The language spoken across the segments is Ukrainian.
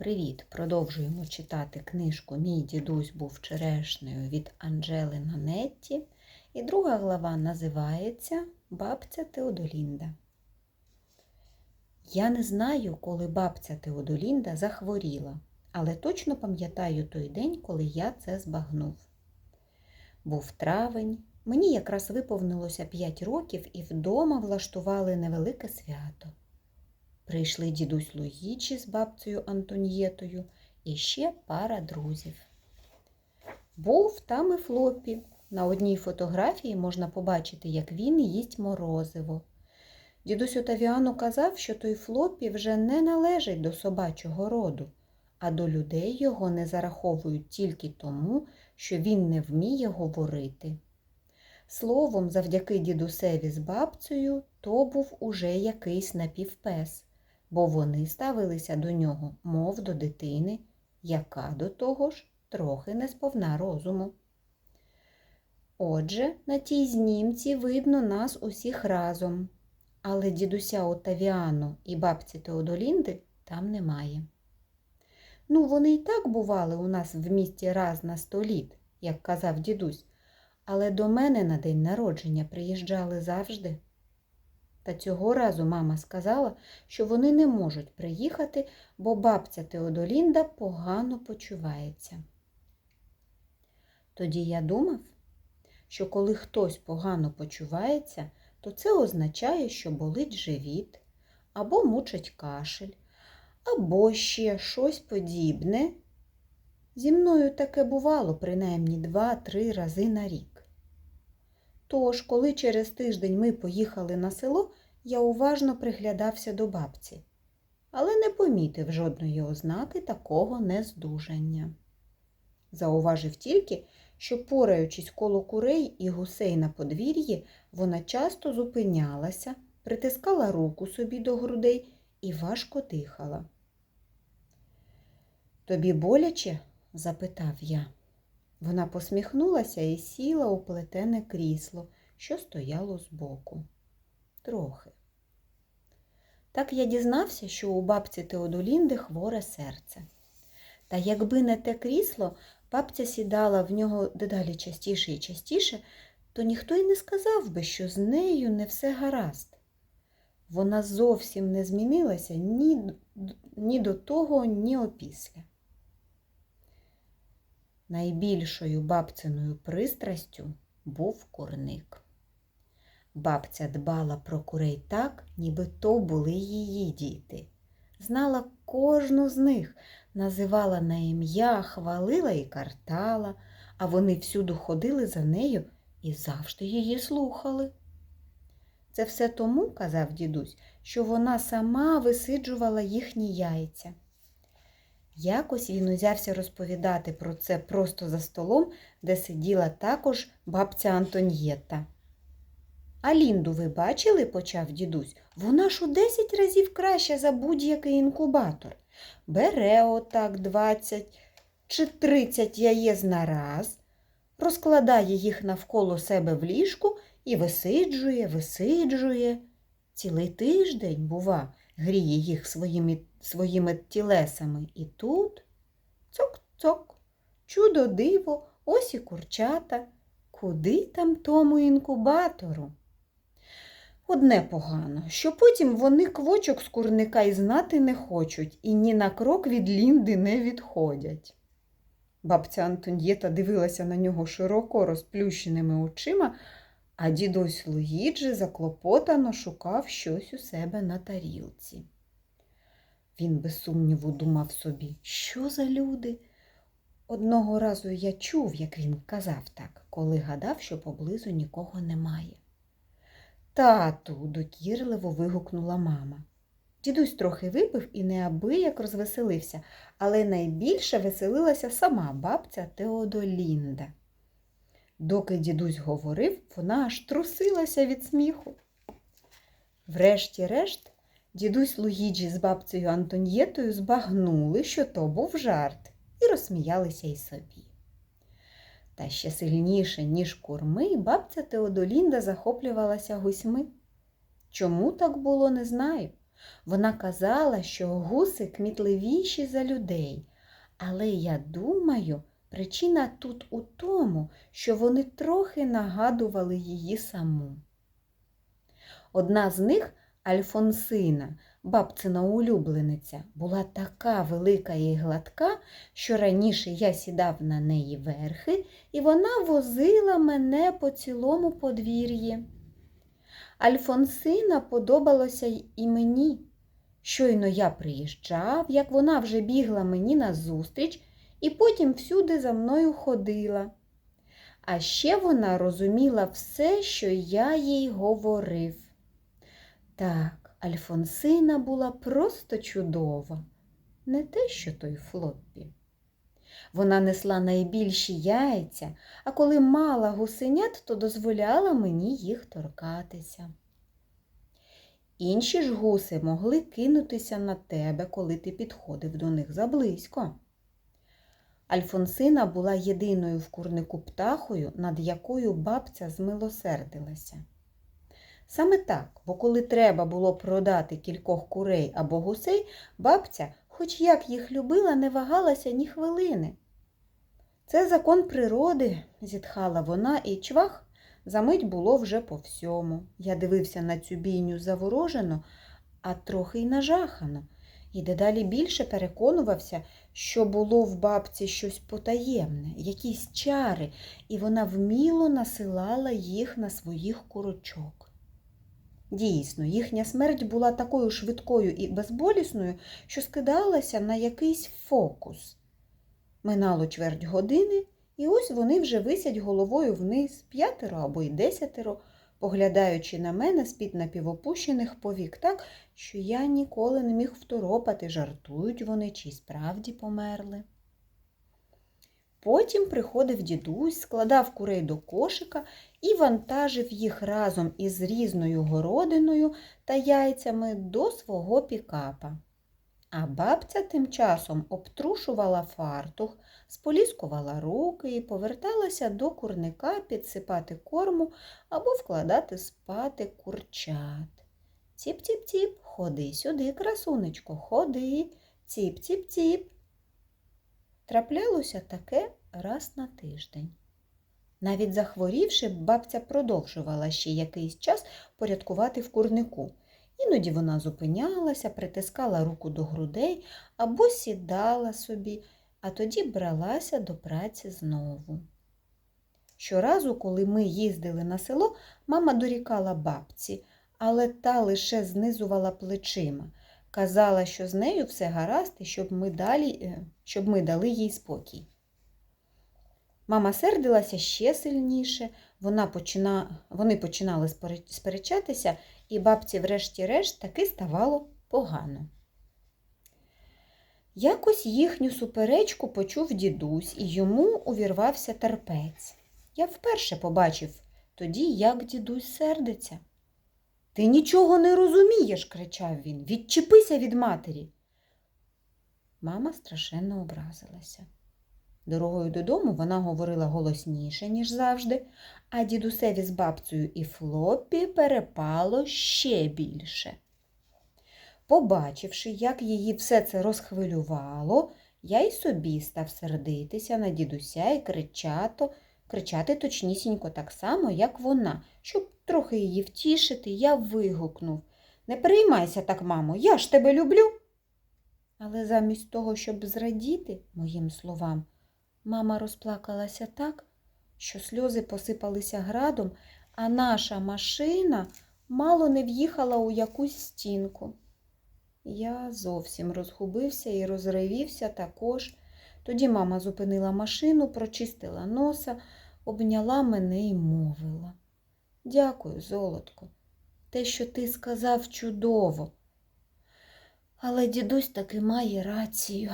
Привіт! Продовжуємо читати книжку Мій дідусь був черешнею від Анджели Нанетті. І друга глава називається Бабця Теодолінда. Я не знаю, коли бабця Теодолінда захворіла, але точно пам'ятаю той день, коли я це збагнув. Був травень, мені якраз виповнилося 5 років і вдома влаштували невелике свято. Прийшли дідусь Луїчі з бабцею Антонієтою і ще пара друзів. Був там і Флопі. На одній фотографії можна побачити, як він їсть морозиво. Дідусь Отавіану казав, що той Флопі вже не належить до собачого роду, а до людей його не зараховують тільки тому, що він не вміє говорити. Словом, завдяки дідусеві з бабцею, то був уже якийсь напівпес бо вони ставилися до нього, мов до дитини, яка до того ж трохи не сповна розуму. Отже, на тій знімці видно нас усіх разом, але дідуся Отавіано і бабці Теодолінди там немає. Ну, вони й так бували у нас в місті раз на сто літ, як казав дідусь, але до мене на день народження приїжджали завжди. Та цього разу мама сказала, що вони не можуть приїхати, бо бабця Теодолінда погано почувається. Тоді я думав, що коли хтось погано почувається, то це означає, що болить живіт, або мучить кашель, або ще щось подібне. Зі мною таке бувало принаймні два-три рази на рік. Тож, коли через тиждень ми поїхали на село, я уважно приглядався до бабці, але не помітив жодної ознаки такого нездужання. Зауважив тільки, що, пораючись коло курей і гусей на подвір'ї, вона часто зупинялася, притискала руку собі до грудей і важко дихала. Тобі боляче? запитав я. Вона посміхнулася і сіла у плетене крісло, що стояло збоку. Трохи. Так я дізнався, що у бабці Теодолінди хворе серце. Та якби не те крісло, бабця сідала в нього дедалі частіше і частіше, то ніхто й не сказав би, що з нею не все гаразд. Вона зовсім не змінилася ні, ні до того, ні опісля. Найбільшою бабциною пристрастю був курник. Бабця дбала про курей так, ніби то були її діти. Знала кожну з них, називала на ім'я, хвалила і картала, а вони всюди ходили за нею і завжди її слухали. Це все тому, казав дідусь, що вона сама висиджувала їхні яйця. Якось він узявся розповідати про це просто за столом, де сиділа також бабця Антоньєта. А Лінду ви бачили, почав дідусь, вона ж у десять разів краще за будь-який інкубатор. Бере отак двадцять чи тридцять яєць на раз, розкладає їх навколо себе в ліжку і висиджує, висиджує. Цілий тиждень, бува, гріє їх своїми своїми тілесами. І тут цок-цок, чудо диво, ось і курчата. Куди там тому інкубатору? Одне погано, що потім вони квочок з курника й знати не хочуть і ні на крок від Лінди не відходять. Бабця Антоньєта дивилася на нього широко розплющеними очима, а дідусь Луїджі заклопотано шукав щось у себе на тарілці. Він без сумніву думав собі, що за люди? Одного разу я чув, як він казав так, коли гадав, що поблизу нікого немає. Тату, докірливо вигукнула мама. Дідусь трохи випив і неабияк розвеселився, але найбільше веселилася сама бабця Теодолінда. Доки дідусь говорив, вона аж трусилася від сміху. Врешті-решт, дідусь Луїджі з бабцею Антоньєтою збагнули, що то був жарт, і розсміялися й собі. Та ще сильніше, ніж курми, бабця Теодолінда захоплювалася гусьми. Чому так було, не знаю. Вона казала, що гуси кмітливіші за людей. Але я думаю, причина тут у тому, що вони трохи нагадували її саму. Одна з них, Альфонсина, бабцина улюблениця, була така велика і гладка, що раніше я сідав на неї верхи, і вона возила мене по цілому подвір'ї. Альфонсина подобалося і мені. Щойно я приїжджав, як вона вже бігла мені назустріч і потім всюди за мною ходила. А ще вона розуміла все, що я їй говорив. Так, Альфонсина була просто чудова, не те, що той Флоппі. Вона несла найбільші яйця, а коли мала гусенят, то дозволяла мені їх торкатися. Інші ж гуси могли кинутися на тебе, коли ти підходив до них заблизько. Альфонсина була єдиною в курнику птахою, над якою бабця змилосердилася. Саме так, бо коли треба було продати кількох курей або гусей, бабця, хоч як їх любила, не вагалася ні хвилини. Це закон природи, зітхала вона, і чвах замить було вже по всьому. Я дивився на цю бійню заворожено, а трохи й нажахано, і дедалі більше переконувався, що було в бабці щось потаємне, якісь чари, і вона вміло насилала їх на своїх курочок. Дійсно, їхня смерть була такою швидкою і безболісною, що скидалася на якийсь фокус. Минало чверть години, і ось вони вже висять головою вниз, п'ятеро або й десятеро, поглядаючи на мене з-під напівопущених повік так, що я ніколи не міг второпати, жартують вони чи справді померли. Потім приходив дідусь, складав курей до кошика і вантажив їх разом із різною городиною та яйцями до свого пікапа. А бабця тим часом обтрушувала фартух, споліскувала руки і поверталася до курника підсипати корму або вкладати спати курчат. Ціп-ціп-ціп, ходи сюди, красунечко, ходи, ціп-ціп-ціп. Траплялося таке раз на тиждень. Навіть захворівши, бабця продовжувала ще якийсь час порядкувати в курнику. Іноді вона зупинялася, притискала руку до грудей або сідала собі, а тоді бралася до праці знову. Щоразу, коли ми їздили на село, мама дорікала бабці, але та лише знизувала плечима. Казала, що з нею все гаразд і щоб ми, далі, е, щоб ми дали їй спокій. Мама сердилася ще сильніше, вона почина... вони починали сперечатися, і бабці, врешті-решт, таки ставало погано. Якось їхню суперечку почув дідусь, і йому увірвався терпець. Я вперше побачив тоді, як дідусь сердиться. Ти нічого не розумієш, кричав він. Відчепися від матері. Мама страшенно образилася. Дорогою додому вона говорила голосніше, ніж завжди, а дідусеві з бабцею і флоппі перепало ще більше. Побачивши, як її все це розхвилювало, я й собі став сердитися на дідуся і кричато, кричати точнісінько так само, як вона, щоб трохи її втішити, я вигукнув Не переймайся так, мамо, я ж тебе люблю. Але замість того, щоб зрадіти моїм словам, мама розплакалася так, що сльози посипалися градом, а наша машина мало не в'їхала у якусь стінку. Я зовсім розгубився і розревівся також. Тоді мама зупинила машину, прочистила носа, обняла мене і мовила. Дякую, золотко. Те, що ти сказав, чудово. Але дідусь таки має рацію.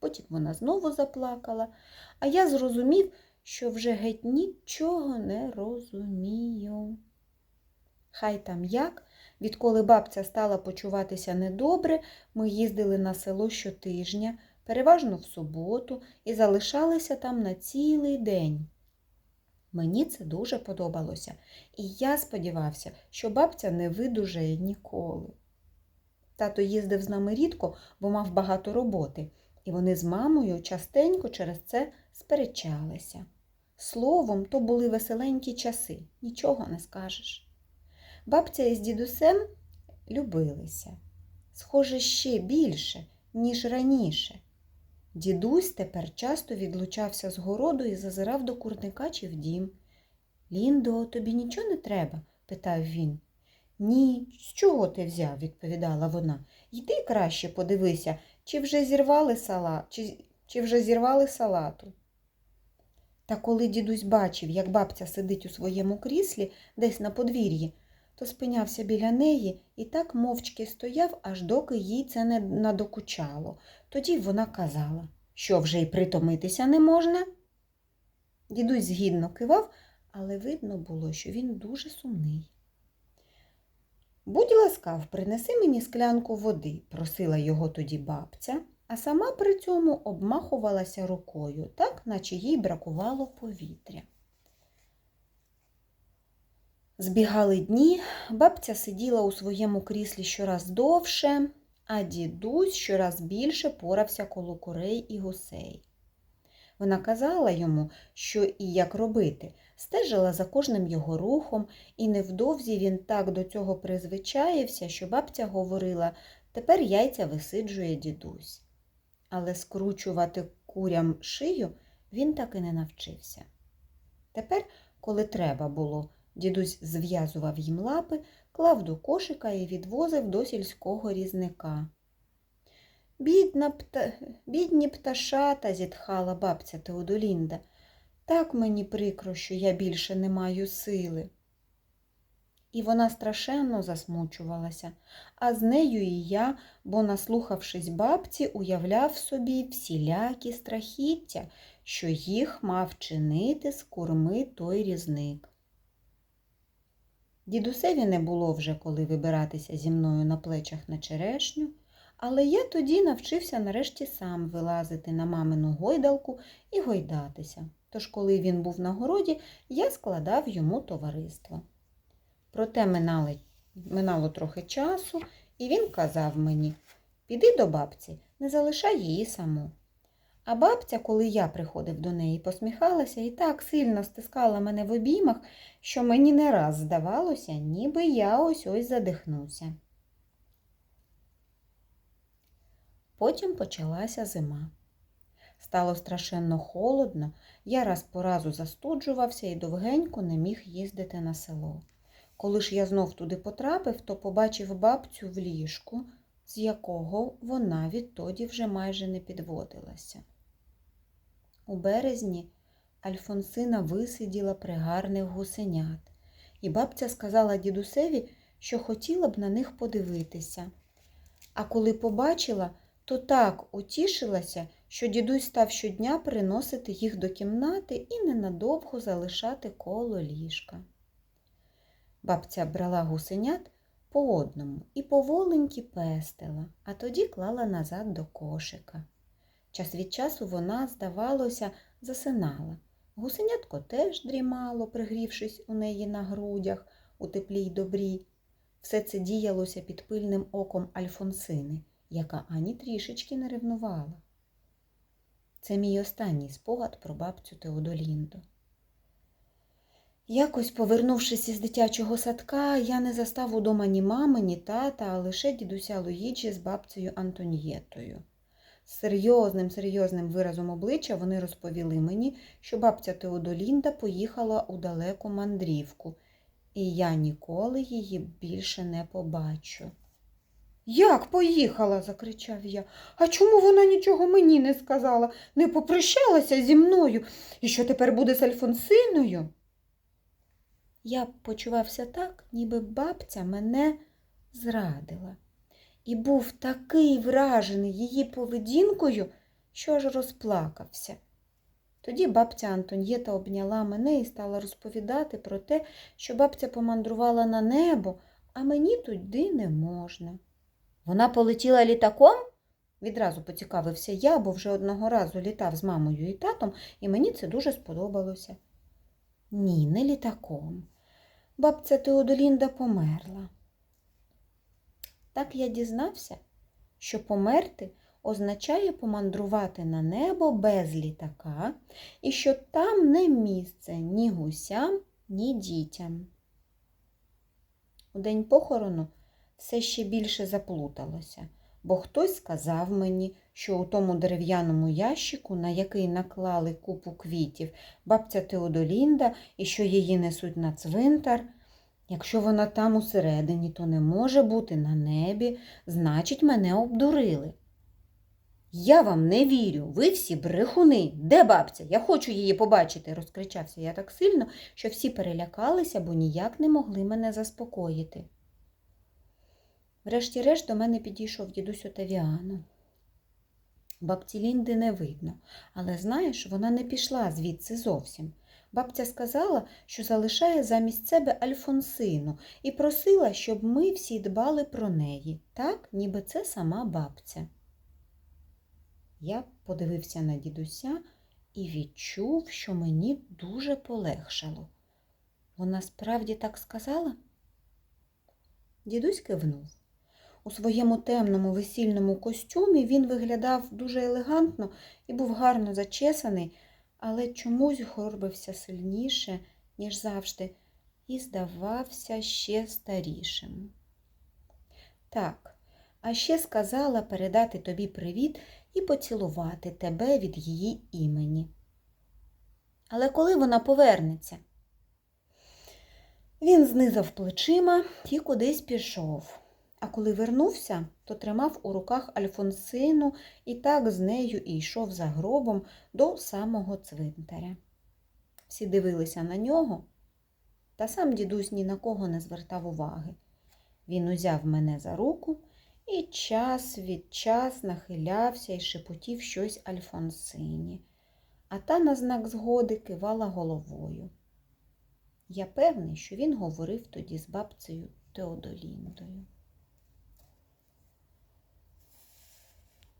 Потім вона знову заплакала, а я зрозумів, що вже геть нічого не розумію. Хай там як, відколи бабця стала почуватися недобре, ми їздили на село щотижня, переважно в суботу, і залишалися там на цілий день. Мені це дуже подобалося, і я сподівався, що бабця не видужає ніколи. Тато їздив з нами рідко, бо мав багато роботи, і вони з мамою частенько через це сперечалися. Словом, то були веселенькі часи, нічого не скажеш. Бабця із дідусем любилися, схоже, ще більше, ніж раніше. Дідусь тепер часто відлучався з городу і зазирав до курника чи в дім. Ліндо, тобі нічого не треба? питав він. Ні, з чого ти взяв? відповідала вона. Йди краще подивися, чи вже зірвали сала, чи, чи вже зірвали салату. Та коли дідусь бачив, як бабця сидить у своєму кріслі десь на подвір'ї, то спинявся біля неї і так мовчки стояв, аж доки їй це не надокучало. Тоді вона казала, що вже й притомитися не можна. Дідусь згідно кивав, але видно було, що він дуже сумний. Будь ласкав, принеси мені склянку води, просила його тоді бабця, а сама при цьому обмахувалася рукою, так, наче їй бракувало повітря. Збігали дні, бабця сиділа у своєму кріслі щораз довше, а дідусь щораз більше порався коло курей і гусей. Вона казала йому, що і як робити, стежила за кожним його рухом, і невдовзі він так до цього призвичаївся, що бабця говорила тепер яйця висиджує дідусь. Але скручувати курям шию він так і не навчився. Тепер, коли треба було, дідусь зв'язував їм лапи, клав до кошика і відвозив до сільського різника. Бідна пта... Бідні пташата, зітхала бабця Теодолінда. Так мені прикро, що я більше не маю сили. І вона страшенно засмучувалася, а з нею і я, бо, наслухавшись бабці, уявляв собі всілякі страхіття, що їх мав чинити з курми той різник. Дідусеві не було вже коли вибиратися зі мною на плечах на черешню, але я тоді навчився нарешті сам вилазити на мамину гойдалку і гойдатися. Тож, коли він був на городі, я складав йому товариство. Проте минали, минало трохи часу, і він казав мені піди до бабці, не залишай її саму. А бабця, коли я приходив до неї, посміхалася і так сильно стискала мене в обіймах, що мені не раз здавалося, ніби я ось ось задихнуся. Потім почалася зима. Стало страшенно холодно, я раз по разу застуджувався і довгенько не міг їздити на село. Коли ж я знов туди потрапив, то побачив бабцю в ліжку, з якого вона відтоді вже майже не підводилася. У березні Альфонсина висиділа пригарних гусенят, і бабця сказала дідусеві, що хотіла б на них подивитися. А коли побачила, то так утішилася, що дідусь став щодня приносити їх до кімнати і ненадовго залишати коло ліжка. Бабця брала гусенят по одному і поволеньки пестила, а тоді клала назад до кошика. Час від часу вона, здавалося, засинала. Гусенятко теж дрімало, пригрівшись у неї на грудях, у теплій добрі. Все це діялося під пильним оком Альфонсини, яка ані трішечки не ревнувала. Це мій останній спогад про бабцю Теодолінду. Якось, повернувшись із дитячого садка, я не застав удома ні мами, ні тата, а лише дідуся Луїджі з бабцею Антонієтою. З серйозним, серйозним виразом обличчя вони розповіли мені, що бабця Теодолінда поїхала у далеку мандрівку, і я ніколи її більше не побачу. Як поїхала? закричав я. А чому вона нічого мені не сказала, не попрощалася зі мною? І що тепер буде з Альфонсиною? Я почувався так, ніби бабця мене зрадила, і був такий вражений її поведінкою, що аж розплакався. Тоді бабця Антоньєта обняла мене і стала розповідати про те, що бабця помандрувала на небо, а мені туди не можна. Вона полетіла літаком? Відразу поцікавився я, бо вже одного разу літав з мамою і татом, і мені це дуже сподобалося. Ні, не літаком. Бабця Теодолінда померла. Так я дізнався, що померти означає помандрувати на небо без літака і що там не місце ні гусям, ні дітям. У день похорону все ще більше заплуталося, бо хтось сказав мені, що у тому дерев'яному ящику, на який наклали купу квітів, бабця Теодолінда і що її несуть на цвинтар. Якщо вона там усередині, то не може бути на небі, значить, мене обдурили. Я вам не вірю, ви всі брехуни. Де бабця? Я хочу її побачити, розкричався я так сильно, що всі перелякалися, бо ніяк не могли мене заспокоїти. Врешті-решт до мене підійшов дідусь Отавіано. Бабці Лінди не видно, але знаєш, вона не пішла звідси зовсім. Бабця сказала, що залишає замість себе Альфонсину і просила, щоб ми всі дбали про неї, так, ніби це сама бабця. Я подивився на дідуся і відчув, що мені дуже полегшало. Вона справді так сказала? Дідусь кивнув. У своєму темному весільному костюмі він виглядав дуже елегантно і був гарно зачесаний, але чомусь горбився сильніше, ніж завжди, і здавався ще старішим. Так, а ще сказала передати тобі привіт і поцілувати тебе від її імені. Але коли вона повернеться? Він знизав плечима і кудись пішов. А коли вернувся, то тримав у руках Альфонсину і так з нею і йшов за гробом до самого цвинтаря. Всі дивилися на нього, та сам дідусь ні на кого не звертав уваги. Він узяв мене за руку і час від час нахилявся і шепотів щось Альфонсині, а та на знак згоди кивала головою. Я певний, що він говорив тоді з бабцею Теодоліндою.